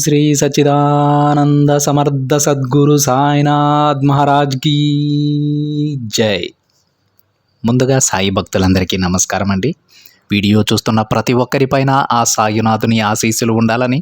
శ్రీ సచిదానంద సమర్థ సద్గురు సాయినాథ్ మహారాజ్ కీ జై. ముందుగా సాయి భక్తులందరికీ నమస్కారం అండి. వీడియో చూస్తున్న ప్రతి ఒక్కరిపైన ఆ సాయినాథుని ఆశీస్సులు ఉండాలని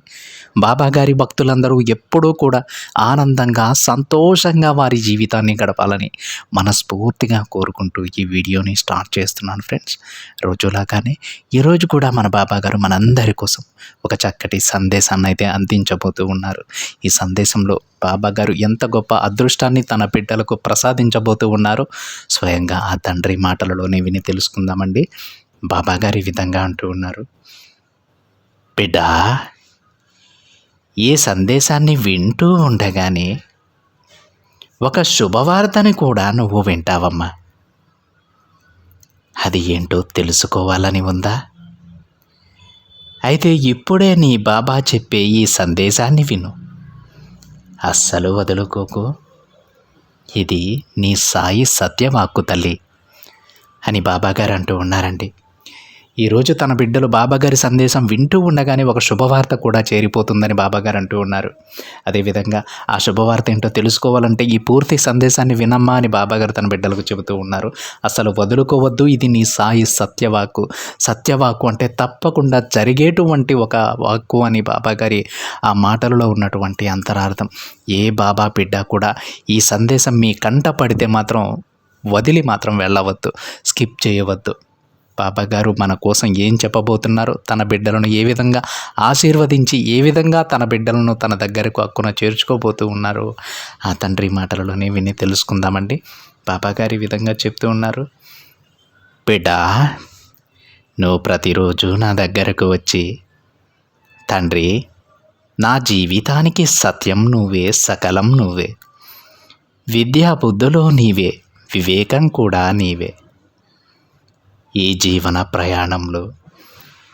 బాబాగారి భక్తులందరూ ఎప్పుడూ కూడా ఆనందంగా సంతోషంగా వారి జీవితాన్ని గడపాలని మనస్ఫూర్తిగా కోరుకుంటూ ఈ వీడియోని స్టార్ట్ చేస్తున్నాను ఫ్రెండ్స్. రోజులాగానే ఈరోజు కూడా మన బాబాగారు మనందరి కోసం ఒక చక్కటి సందేశాన్ని అయితే అందించబోతూ ఉన్నారు. ఈ సందేశంలో బాబాగారు ఎంత గొప్ప అదృష్టాన్ని తన బిడ్డలకు ప్రసాదించబోతూ ఉన్నారో స్వయంగా ఆ తండ్రి మాటలలోనే విని తెలుసుకుందామండి. బాబా గారు ఈ విధంగా అంటూ ఉన్నారు. బిడ్డ ఈ సందేశాన్ని వింటూ ఉండగానే ఒక శుభవార్తని కూడా నువ్వు వింటావమ్మా. అది ఏంటో తెలుసుకోవాలని ఉందా? అయితే ఇప్పుడే నీ బాబా చెప్పే ఈ సందేశాన్ని విను. అస్సలు వదులుకోకు. ఇది నీ సాయి సత్యవాక్కు తల్లి అని బాబాగారు అంటూ ఉన్నారండి. ఈరోజు తన బిడ్డలు బాబాగారి సందేశం వింటూ ఉండగానే ఒక శుభవార్త కూడా చేరిపోతుందని బాబాగారు అంటూ ఉన్నారు. అదేవిధంగా ఆ శుభవార్త ఏంటో తెలుసుకోవాలంటే ఈ పూర్తి సందేశాన్ని వినమ్మా అని బాబాగారు తన బిడ్డలకు చెబుతూ ఉన్నారు. అసలు వదులుకోవద్దు ఇది నీ సాయి సత్యవాక్కు సత్యవాక్కు అంటే తప్పకుండా జరిగేటువంటి ఒక వాక్కు అని బాబాగారి ఆ మాటలలో ఉన్నటువంటి అంతరార్థం. ఏ బాబా బిడ్డ కూడా ఈ సందేశం మీ కంట పడితే మాత్రం వదిలి మాత్రం వెళ్ళవద్దు స్కిప్ చేయవద్దు. పాపగారు మన కోసం ఏం చెప్పబోతున్నారు? తన బిడ్డలను ఏ విధంగా ఆశీర్వదించి ఏ విధంగా తన బిడ్డలను తన దగ్గరకు హక్కున చేర్చుకోబోతూ ఉన్నారు? ఆ తండ్రి మాటలలోనే విని తెలుసుకుందామండి. బాబా ఈ విధంగా చెప్తూ ఉన్నారు. బిడ్డ నువ్వు ప్రతిరోజు నా దగ్గరకు వచ్చి తండ్రి నా జీవితానికి సత్యం నువ్వే సకలం నువ్వే. విద్యా బుద్ధులు నీవే వివేకం కూడా నీవే. ఈ జీవన ప్రయాణంలో.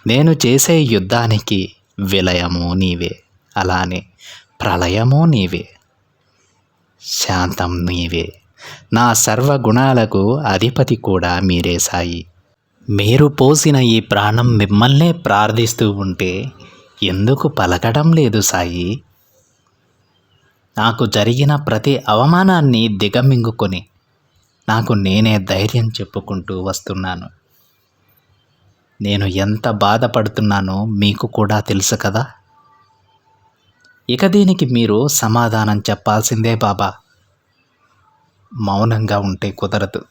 నేను చేసే యుద్ధానికి విలయము నీవే అలానే ప్రళయము నీవే శాంతం నీవే. నా సర్వగుణాలకు అధిపతి కూడా మీరే సాయి. మీరు పోసిన ఈ ప్రాణం మిమ్మల్నే ప్రార్థిస్తూ ఉంటే ఎందుకు పలకడం లేదు సాయి? నాకు జరిగిన ప్రతి అవమానాన్ని దిగమింగుకొని నాకు నేనే ధైర్యం చెప్పుకుంటూ వస్తున్నాను. నేను ఎంత బాధపడుతున్నానో మీకు కూడా తెలుసు కదా? ఇక దీనికి మీరు సమాధానం చెప్పాల్సిందే బాబా. మౌనంగా ఉంటే కుదరదు.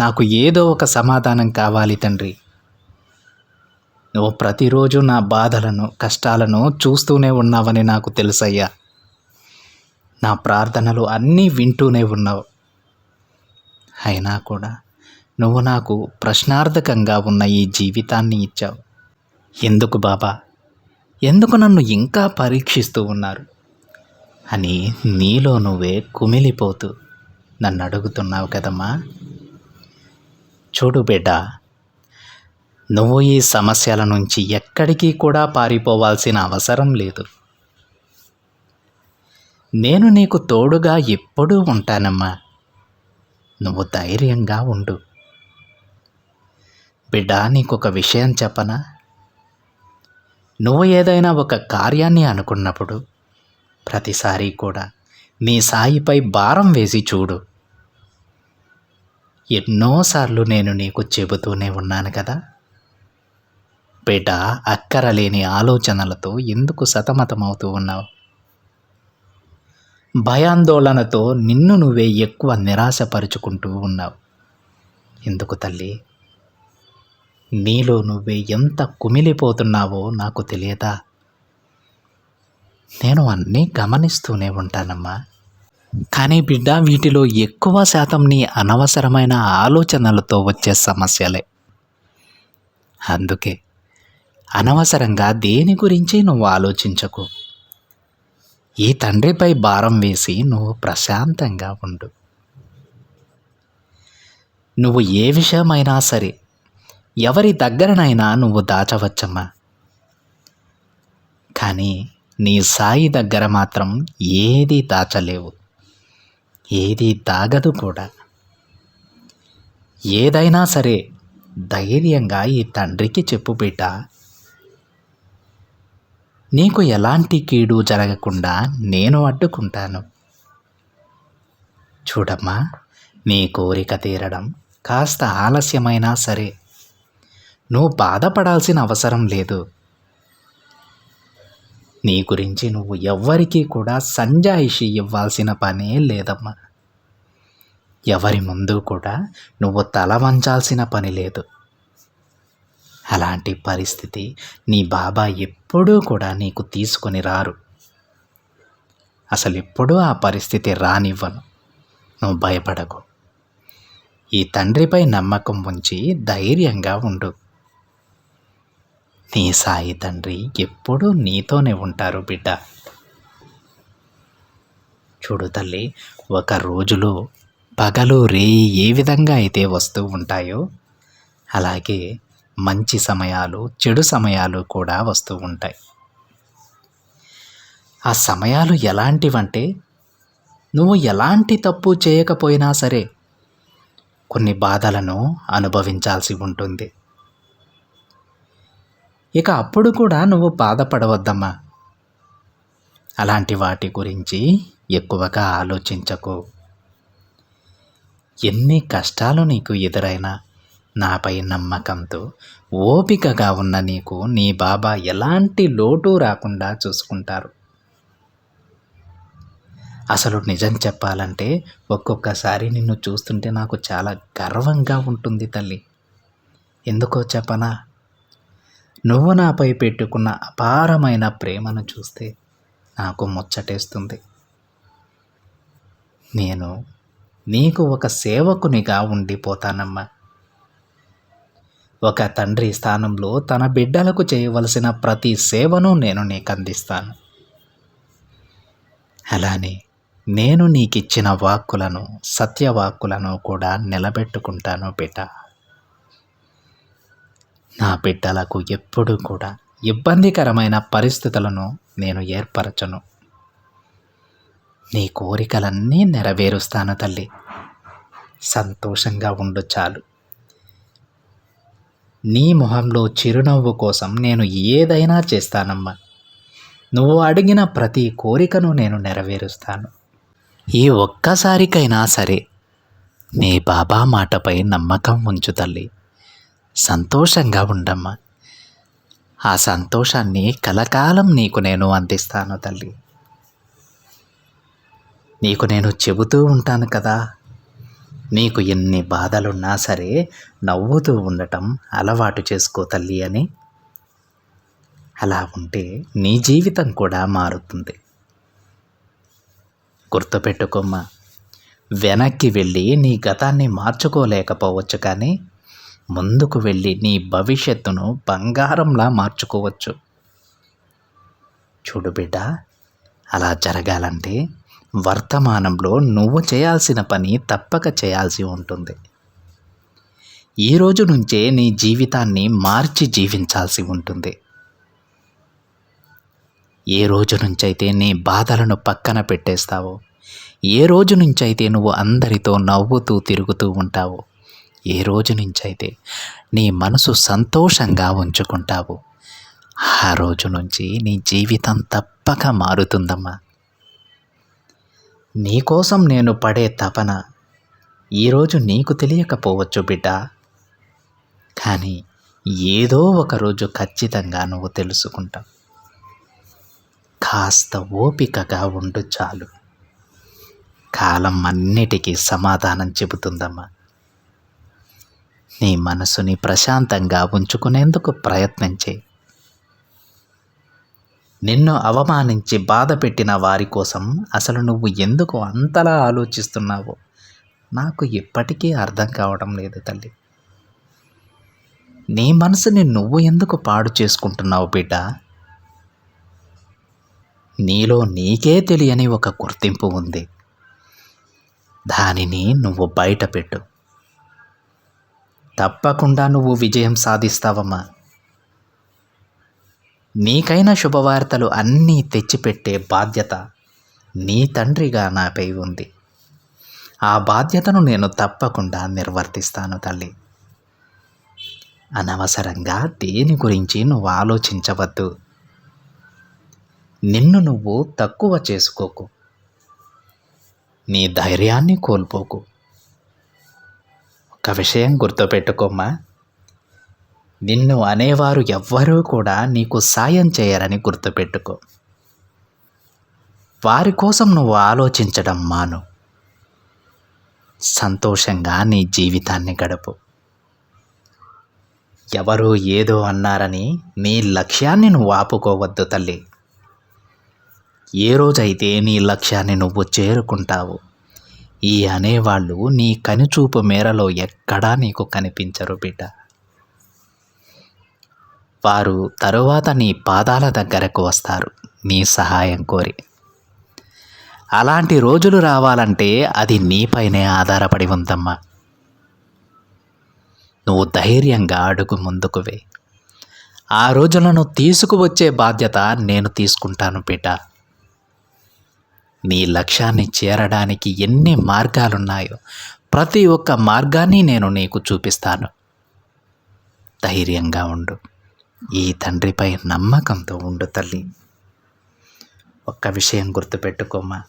నాకు ఏదో ఒక సమాధానం కావాలి తండ్రి. నువ్వు ప్రతిరోజు నా బాధలను కష్టాలను చూస్తూనే ఉన్నావని నాకు తెలుసయ్యా. నా ప్రార్థనలు అన్నీ వింటూనే ఉన్నావు. అయినా కూడా నువ్వు నాకు ప్రశ్నార్థకంగా ఉన్న ఈ జీవితాన్ని ఇచ్చావు. ఎందుకు బాబా? ఎందుకు నన్ను ఇంకా పరీక్షిస్తూ ఉన్నారు? అని నీలో నువ్వే కుమిలిపోతూ నన్ను అడుగుతున్నావు కదమ్మా. చూడు బిడ్డ నువ్వు ఈ సమస్యల నుంచి ఎక్కడికి కూడా పారిపోవాల్సిన అవసరం లేదు. నేను నీకు తోడుగా ఎప్పుడూ ఉంటానమ్మా. నువ్వు ధైర్యంగా ఉండు. బిడ్డ నీకొక విషయం చెప్పనా? నువ్వు ఏదైనా ఒక కార్యాన్ని అనుకున్నప్పుడు ప్రతిసారి కూడా నీ సాయిపై భారం వేసి చూడు. ఎన్నోసార్లు నేను నీకు చెబుతూనే ఉన్నాను కదా. బిడ్డ అక్కరలేని ఆలోచనలతో ఎందుకు సతమతమవుతూ ఉన్నావు? భయాందోళనతో నిన్ను నువ్వే ఎక్కువ నిరాశపరుచుకుంటూ ఉన్నావు. ఎందుకు తల్లి? నీలో నువ్వే ఎంత కుమిలిపోతున్నావో నాకు తెలియదా? నేను అన్నీ గమనిస్తూనే ఉంటానమ్మా. కానీ బిడ్డ వీటిలో ఎక్కువ శాతం నీ అనవసరమైన ఆలోచనలతో వచ్చే సమస్యలే. అందుకే అనవసరంగా దేని గురించి నువ్వు ఆలోచించకు. ఈ తండ్రిపై భారం వేసి నువ్వు ప్రశాంతంగా ఉండు. నువ్వు ఏ విషయమైనా సరే ఎవరి దగ్గరనైనా నువ్వు దాచవచ్చమ్మా. కానీ నీ సాయి దగ్గర మాత్రం ఏది దాచలేవు. ఏది దాగదు కూడా. ఏదైనా సరే ధైర్యంగా ఈ తండ్రికి చెప్పు బిడ్డ. నీకు ఎలాంటి కీడు జరగకుండా నేను అడ్డుకుంటాను. చూడమ్మా నీ కోరిక తీరడం కాస్త ఆలస్యమైనా సరే. నువ్వు బాధపడాల్సిన అవసరం లేదు. నీ గురించి నువ్వు ఎవ్వరికీ కూడా సంజాయిషి ఇవ్వాల్సిన పనే లేదమ్మా. ఎవరి ముందు కూడా నువ్వు తల వంచాల్సిన పని లేదు. అలాంటి పరిస్థితి నీ బాబా ఎప్పుడూ కూడా నీకు తీసుకొని రారు. అసలు ఎప్పుడూ ఆ పరిస్థితి రానివ్వను. నువ్వు భయపడకు. ఈ తండ్రిపై నమ్మకం ఉంచి ధైర్యంగా ఉండు. నీ సాయి తండ్రి ఎప్పుడూ నీతోనే ఉంటారు బిడ్డ. చూడు తల్లి ఒక రోజులో పగలు రేయి ఏ విధంగా అయితే వస్తూ ఉంటాయో అలాగే మంచి సమయాలు చెడు సమయాలు కూడా వస్తూ ఉంటాయి. ఆ సమయాలు ఎలాంటివంటే నువ్వు ఎలాంటి తప్పు చేయకపోయినా సరే కొన్ని బాధలను అనుభవించాల్సి ఉంటుంది. ఇక అప్పుడు కూడా నువ్వు బాధపడవద్దమ్మా. అలాంటి వాటి గురించి ఎక్కువగా ఆలోచించకు. ఎన్ని కష్టాలు నీకు ఎదురైనా నాపై నమ్మకంతో ఓపికగా ఉన్న నీకు నీ బాబా ఎలాంటి లోటు రాకుండా చూసుకుంటారు. అసలు నిజం చెప్పాలంటే ఒక్కొక్కసారి నిన్ను చూస్తుంటే నాకు చాలా గర్వంగా ఉంటుంది తల్లి. ఎందుకో చెప్పనా? నువ్వు నాపై పెట్టుకున్న అపారమైన ప్రేమను చూస్తే నాకు ముచ్చటేస్తుంది. నేను నీకు ఒక సేవకునిగా ఉండిపోతానమ్మా. ఒక తండ్రి స్థానంలో తన బిడ్డలకు చేయవలసిన ప్రతి సేవను నేను నీకు అందిస్తాను అలానే నేను నీకిచ్చిన వాక్కులను సత్యవాక్కులను కూడా నిలబెట్టుకుంటాను బిడ్డ. నా బిడ్డలకు ఎప్పుడూ కూడా ఇబ్బందికరమైన పరిస్థితులను నేను ఏర్పరచను. నీ కోరికలన్నీ నెరవేరుస్తాను తల్లి. సంతోషంగా ఉండు చాలు. నీ మొహంలో చిరునవ్వు కోసం నేను ఏదైనా చేస్తానమ్మా. నువ్వు అడిగిన ప్రతి కోరికను నేను నెరవేరుస్తాను. ఈ ఒక్కసారికైనా సరే నీ బాబా మాటపై నమ్మకం ఉంచు తల్లి. సంతోషంగా ఉండమ్మా. ఆ సంతోషాన్ని కలకాలం నీకు నేను అందిస్తాను తల్లి. నీకు నేను చెబుతూ ఉంటాను కదా. నీకు ఎన్ని బాధలున్నా సరే నవ్వుతూ ఉండటం అలవాటు చేసుకో తల్లి అని. అలా ఉంటే నీ జీవితం కూడా మారుతుంది. గుర్తుపెట్టుకోమ్మా. వెనక్కి వెళ్ళి నీ గతాన్ని మార్చుకోలేకపోవచ్చు కానీ ముందుకు వెళ్ళి నీ భవిష్యత్తును బంగారంలా మార్చుకోవచ్చు. చూడు బిడ్డ అలా జరగాలంటే వర్తమానంలో నువ్వు చేయాల్సిన పని తప్పక చేయాల్సి ఉంటుంది. ఈ రోజు నుంచే నీ జీవితాన్ని మార్చి జీవించాల్సి ఉంటుంది. ఏ రోజు నుంచైతే నీ బాధలను పక్కన పెట్టేస్తావో ఏ రోజు నుంచైతే నువ్వు అందరితో నవ్వుతూ తిరుగుతూ ఉంటావో ఏ రోజు నుంచైతే నీ మనసు సంతోషంగా ఉంచుకుంటావు ఆ రోజు నుంచి నీ జీవితం తప్పక మారుతుందమ్మా. నీకోసం నేను పడే తపన ఈరోజు నీకు తెలియకపోవచ్చు బిడ్డ. కానీ ఏదో ఒకరోజు ఖచ్చితంగా నువ్వు తెలుసుకుంటావు. కాస్త ఓపికగా ఉండు చాలు. కాలం అన్నిటికీ సమాధానం చెబుతుందమ్మా. నీ మనసుని ప్రశాంతంగా ఉంచుకునేందుకు ప్రయత్నం చేయి. నిన్ను అవమానించి బాధ పెట్టిన వారి కోసం అసలు నువ్వు ఎందుకు అంతలా ఆలోచిస్తున్నావో? నాకు ఇప్పటికీ అర్థం కావడం లేదు తల్లి. నీ మనసుని నువ్వు ఎందుకు పాడు చేసుకుంటున్నావు బిడ్డ? నీలో నీకే తెలియని ఒక గుర్తింపు ఉంది. దానిని నువ్వు బయట పెట్టు. తప్పకుండా నువ్వు విజయం సాధిస్తావమ్మా. నీకైన శుభవార్తలు అన్నీ తెచ్చిపెట్టే బాధ్యత నీ తండ్రిగా నాపై ఉంది. ఆ బాధ్యతను నేను తప్పకుండా నిర్వర్తిస్తాను తల్లి. అనవసరంగా దేని గురించి నువ్వు ఆలోచించవద్దు. నిన్ను నువ్వు తక్కువ చేసుకోకు. నీ ధైర్యాన్ని కోల్పోకు. ఒక విషయం గుర్తుపెట్టుకోమ్మా. నిన్ను అనేవారు ఎవ్వరూ కూడా నీకు సాయం చేయరని గుర్తుపెట్టుకో. వారి కోసం నువ్వు ఆలోచించడం మాను. సంతోషంగా నీ జీవితాన్ని గడుపు. ఎవరు ఏదో అన్నారని నీ లక్ష్యాన్ని నువ్వు ఆపుకోవద్దు తల్లి. ఏ రోజైతే నీ లక్ష్యాన్ని నువ్వు చేరుకుంటావు ఈ అనేవాళ్ళు నీ కనుచూపు మేరలో ఎక్కడా నీకు కనిపించరు బిడ్డ. వారు తరువాత నీ పాదాల దగ్గరకు వస్తారు నీ సహాయం కోరి. అలాంటి రోజులు రావాలంటే అది నీపైనే ఆధారపడి ఉందమ్మా. నువ్వు ధైర్యంగా అడుగు ముందుకు వే ఆ రోజులను తీసుకువచ్చే బాధ్యత నేను తీసుకుంటాను బిడ్డ. నీ లక్ష్యాన్ని చేరడానికి ఎన్ని మార్గాలున్నాయో ప్రతి ఒక్క మార్గాన్ని నేను నీకు చూపిస్తాను. ధైర్యంగా ఉండు. ఈ తండ్రిపై నమ్మకంతో ఉండు తల్లి. ఒక్క విషయం గుర్తుపెట్టుకోమ్మా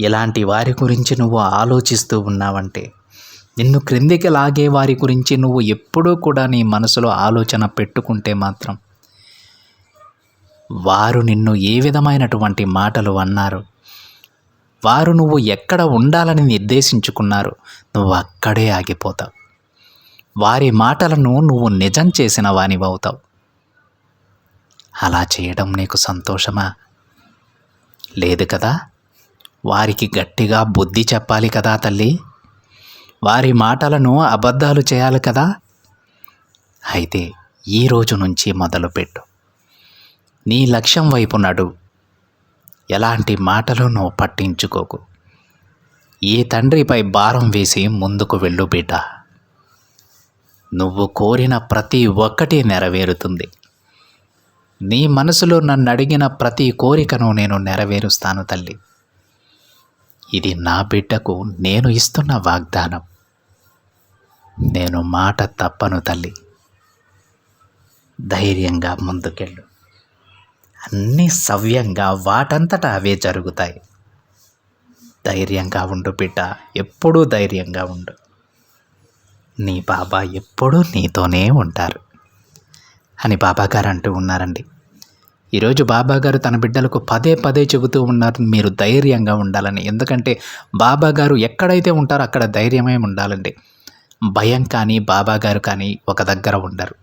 ఇలాంటి వారి గురించి నువ్వు ఆలోచిస్తూ ఉన్నావంటే నిన్ను క్రిందికి లాగే వారి గురించి నువ్వు ఎప్పుడూ కూడా నీ మనసులో ఆలోచన పెట్టుకుంటే మాత్రం వారు నిన్ను ఏ విధమైనటువంటి మాటలు అన్నారు? వారు నువ్వు ఎక్కడ ఉండాలని నిర్దేశించుకున్నారు? నువ్వు అక్కడే ఆగిపోతావు. వారి మాటలను నువ్వు నిజం చేసిన వానివవుతావు. అలా చేయడం నీకు సంతోషమా? లేదు కదా? వారికి గట్టిగా బుద్ధి చెప్పాలి కదా తల్లి. వారి మాటలను అబద్ధాలు చేయాలి కదా? అయితే ఈ రోజు నుంచి మొదలుపెట్టు. నీ లక్ష్యం వైపు నడు. ఎలాంటి మాటలు నువ్వు పట్టించుకోకు. ఈ తండ్రిపై భారం వేసి ముందుకు వెళ్ళు బిడ్డ. నువ్వు కోరిన ప్రతి ఒక్కటి నెరవేరుతుంది. నీ మనసులో నన్ను అడిగిన ప్రతి కోరికను నేను నెరవేరుస్తాను తల్లి. ఇది నా బిడ్డకు నేను ఇస్తున్న వాగ్దానం. నేను మాట తప్పను తల్లి. ధైర్యంగా ముందుకెళ్ళు. అన్నీ సవ్యంగా వాటంతటా అవే జరుగుతాయి. ధైర్యంగా ఉండు బిడ్డ ఎప్పుడూ ధైర్యంగా ఉండు. నీ బాబా ఎప్పుడూ నీతోనే ఉంటారు. అని బాబాగారు అంటూ ఉన్నారండి. ఈరోజు బాబాగారు తన బిడ్డలకు పదే పదే చెబుతూ ఉన్నారు మీరు ధైర్యంగా ఉండాలని. ఎందుకంటే బాబాగారు ఎక్కడైతే ఉంటారో అక్కడ ధైర్యమే ఉండాలండి. భయం కానీ బాబాగారు కానీ ఒక దగ్గర ఉండరు.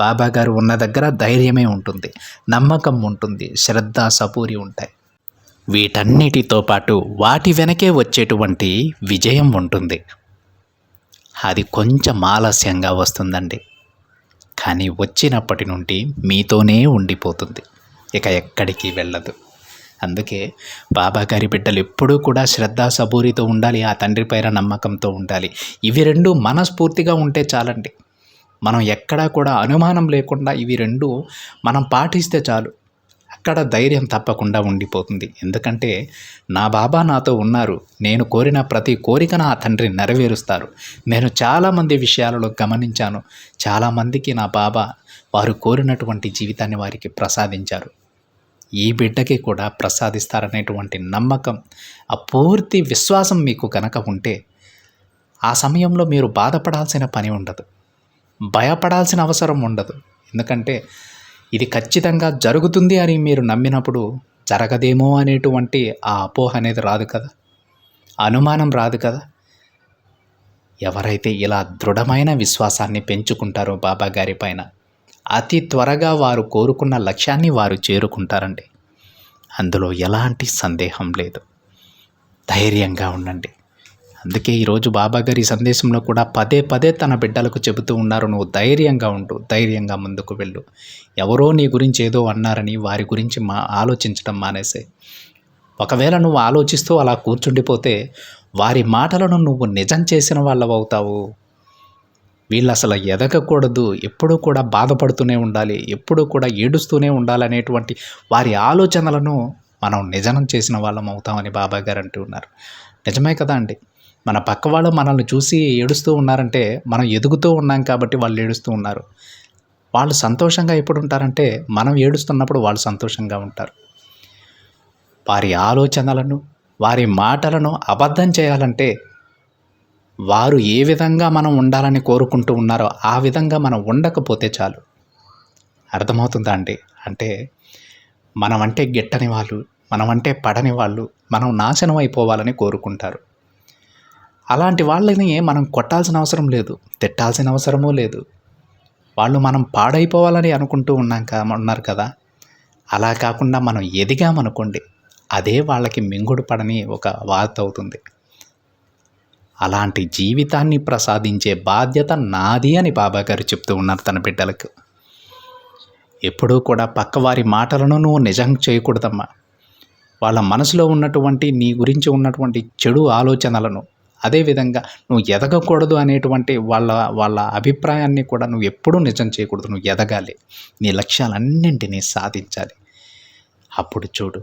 బాబాగారు ఉన్న దగ్గర ధైర్యమే ఉంటుంది నమ్మకం ఉంటుంది శ్రద్ధ సపూరి ఉంటాయి. వీటన్నిటితో పాటు వాటి వెనకే వచ్చేటువంటి విజయం ఉంటుంది. అది కొంచెం ఆలస్యంగా వస్తుందండి. కానీ వచ్చినప్పటి నుండి మీతోనే ఉండిపోతుంది. ఇక ఎక్కడికి వెళ్ళదు. అందుకే బాబా గారి బిడ్డలు ఎప్పుడూ కూడా శ్రద్ధ సబూరితో ఉండాలి ఆ తండ్రి పైన నమ్మకంతో ఉండాలి. ఇవి రెండు మనస్ఫూర్తిగా ఉంటే చాలండి. మనం ఎక్కడా కూడా అనుమానం లేకుండా ఇవి రెండు మనం పాటిస్తే చాలు. అక్కడ ధైర్యం తప్పకుండా ఉండిపోతుంది. ఎందుకంటే నా బాబా నాతో ఉన్నారు. నేను కోరిన ప్రతి కోరిక నా తండ్రి నెరవేరుస్తారు. నేను చాలామంది విషయాలలో గమనించాను. చాలామందికి నా బాబా వారు కోరినటువంటి జీవితాన్ని వారికి ప్రసాదించారు. ఈ బిడ్డకి కూడా ప్రసాదిస్తారనేటువంటి నమ్మకం ఆ పూర్తి విశ్వాసం మీకు కనుక ఉంటే ఆ సమయంలో మీరు బాధపడాల్సిన పని ఉండదు. భయపడాల్సిన అవసరం ఉండదు. ఎందుకంటే ఇది ఖచ్చితంగా జరుగుతుంది అని మీరు నమ్మినప్పుడు జరగదేమో అనేటువంటి ఆ అపోహ అనేది రాదు కదా? అనుమానం రాదు కదా? ఎవరైతే ఇలా దృఢమైన విశ్వాసాన్ని పెంచుకుంటారో బాబా గారి పైన అతి త్వరగా వారు కోరుకున్న లక్ష్యాన్ని వారు చేరుకుంటారండి. అందులో ఎలాంటి సందేహం లేదు. ధైర్యంగా ఉండండి. అందుకే ఈరోజు బాబా గారి సందేశంలో కూడా పదే పదే తన బిడ్డలకు చెబుతూ ఉన్నారు నువ్వు ధైర్యంగా ఉండు ధైర్యంగా ముందుకు వెళ్ళు. ఎవరో నీ గురించి ఏదో అన్నారని వారి గురించి మా ఆలోచించడం మానేసే. ఒకవేళ నువ్వు ఆలోచిస్తూ అలా కూర్చుండిపోతే వారి మాటలను నువ్వు నిజం చేసిన వాళ్ళవవుతావు వీళ్ళు అసలు ఎదగకూడదు ఎప్పుడూ కూడా బాధపడుతూనే ఉండాలి ఎప్పుడూ కూడా ఏడుస్తూనే ఉండాలనేటువంటి వారి ఆలోచనలను మనం నిజనం చేసిన వాళ్ళం అవుతామని బాబా గారు అంటూ ఉన్నారు. నిజమే కదా అండి? మన పక్క వాళ్ళు మనల్ని చూసి ఏడుస్తూ ఉన్నారంటే మనం ఎదుగుతూ ఉన్నాం కాబట్టి వాళ్ళు ఏడుస్తూ ఉన్నారు. వాళ్ళు సంతోషంగా ఎప్పుడు ఉంటారంటే మనం ఏడుస్తున్నప్పుడు వాళ్ళు సంతోషంగా ఉంటారు. వారి ఆలోచనలను వారి మాటలను అబద్ధం చేయాలంటే వారు ఏ విధంగా మనం ఉండాలని కోరుకుంటూ ఉన్నారో ఆ విధంగా మనం ఉండకపోతే చాలు. అర్థమవుతుందా అండి? అంటే మనమంటే గిట్టని వాళ్ళు మనమంటే పడని వాళ్ళు మనం నాశనం అయిపోవాలని కోరుకుంటారు. అలాంటి వాళ్ళని మనం కొట్టాల్సిన అవసరం లేదు తిట్టాల్సిన అవసరమూ లేదు. వాళ్ళు మనం పాడైపోవాలని అనుకుంటూ ఉన్నాక ఉన్నారు కదా. అలా కాకుండా మనం ఎదిగామనుకోండి అదే వాళ్ళకి మింగుడు పడని ఒక వార్త అవుతుంది. అలాంటి జీవితాన్ని ప్రసాదించే బాధ్యత నాది అని బాబా గారు చెప్తూ ఉన్నారు తన బిడ్డలకు. ఎప్పుడూ కూడా పక్కవారి మాటలను నువ్వు నిజం చేయకూడదమ్మా. వాళ్ళ మనసులో ఉన్నటువంటి నీ గురించి ఉన్నటువంటి చెడు ఆలోచనలను అదేవిధంగా నువ్వు ఎదగకూడదు అనేటువంటి వాళ్ళ వాళ్ళ అభిప్రాయాన్ని కూడా నువ్వు ఎప్పుడూ నిజం చేయకూడదు. నువ్వు ఎదగాలి. నీ లక్ష్యాలన్నింటినీ సాధించాలి. అప్పుడు చూడు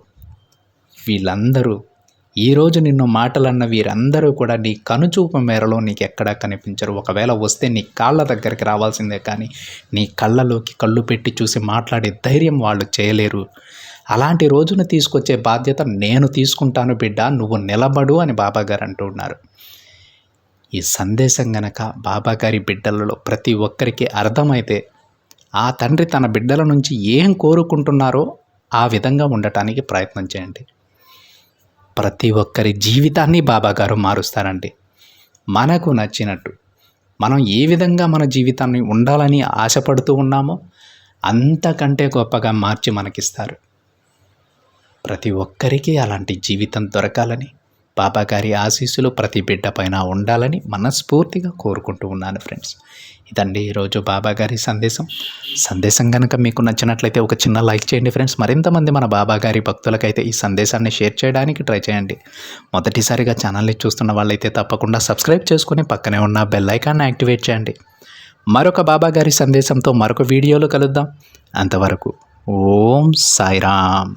వీళ్ళందరూ ఈరోజు నిన్ను మాటలన్న వీరందరూ కూడా నీ కనుచూపు మేరలో నీకు ఎక్కడా కనిపించరు. ఒకవేళ వస్తే నీ కాళ్ళ దగ్గరికి రావాల్సిందే కానీ నీ కళ్ళలోకి కళ్ళు పెట్టి చూసి మాట్లాడే ధైర్యం వాళ్ళు చేయలేరు. అలాంటి రోజును తీసుకొచ్చే బాధ్యత నేను తీసుకుంటాను బిడ్డ నువ్వు నిలబడు అని బాబాగారు అంటూ ఉన్నారు. ఈ సందేశం గనక బాబాగారి బిడ్డలలో ప్రతి ఒక్కరికి అర్థమైతే ఆ తండ్రి తన బిడ్డల నుంచి ఏం కోరుకుంటున్నారో ఆ విధంగా ఉండటానికి ప్రయత్నం చేయండి. ప్రతి ఒక్కరి జీవితాన్ని బాబాగారు మారుస్తారండి. మనకు నచ్చినట్టు మనం ఏ విధంగా మన జీవితాన్ని ఉండాలని ఆశపడుతూ ఉన్నామో అంతకంటే గొప్పగా మార్చి మనకిస్తారు. ప్రతి ఒక్కరికి అలాంటి జీవితం దొరకాలని బాబాగారి ఆశీస్సులు ప్రతి బిడ్డ పైన ఉండాలని మనస్ఫూర్తిగా కోరుకుంటూ ఉన్నాను ఫ్రెండ్స్. ఇదండి ఈరోజు బాబాగారి సందేశం. సందేశం కనుక మీకు నచ్చినట్లయితే ఒక చిన్న లైక్ చేయండి ఫ్రెండ్స్. మరింతమంది మన బాబాగారి భక్తులకైతే ఈ సందేశాన్ని షేర్ చేయడానికి ట్రై చేయండి. మొదటిసారిగా ఛానల్ని చూస్తున్న వాళ్ళైతే తప్పకుండా సబ్స్క్రైబ్ చేసుకుని పక్కనే ఉన్న బెల్ ఐకాన్ని యాక్టివేట్ చేయండి. మరొక బాబాగారి సందేశంతో మరొక వీడియోలో కలుద్దాం. అంతవరకు ఓం సాయిరామ్.